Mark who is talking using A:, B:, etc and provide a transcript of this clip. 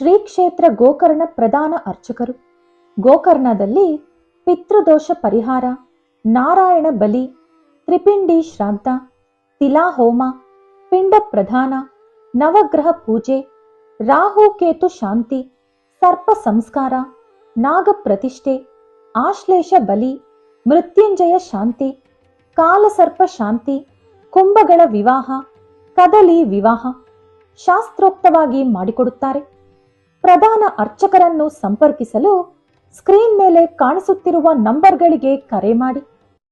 A: శ్రీక్షేత్ర గోకర్ణ ప్రధాన అర్చకరు ಗೋಕರ್ಣದಲ್ಲಿ ಪಿತೃದೋಷ ಪರಿಹಾರ, ನಾರಾಯಣ ಬಲಿ, ತ್ರಿಪಿಂಡಿ ಶ್ರಾದ್ದ ತಿಲಾಹೋಮ ಪಿಂಡ ಪ್ರಧಾನ, ನವಗ್ರಹ ಪೂಜೆ, ರಾಹು ಕೇತು ಶಾಂತಿ, ಸರ್ಪ ಸಂಸ್ಕಾರ, ನಾಗ ಪ್ರತಿಷ್ಠೆ, ಆಶ್ಲೇಷ ಬಲಿ, ಮೃತ್ಯುಂಜಯ ಶಾಂತಿ ಕಾಲಸರ್ಪ ಶಾಂತಿ, ಕುಂಭಗಳ ವಿವಾಹ, ಕದಲಿ ವಿವಾಹ ಶಾಸ್ತ್ರೋಕ್ತವಾಗಿ ಮಾಡಿಕೊಡುತ್ತಾರೆ. ಪ್ರಧಾನ ಅರ್ಚಕರನ್ನು ಸಂಪರ್ಕಿಸಲು ಸ್ಕ್ರೀನ್ ಮೇಲೆ ಕಾಣಿಸುತ್ತಿರುವ ನಂಬರ್ಗಳಿಗೆ ಕರೆ ಮಾಡಿ.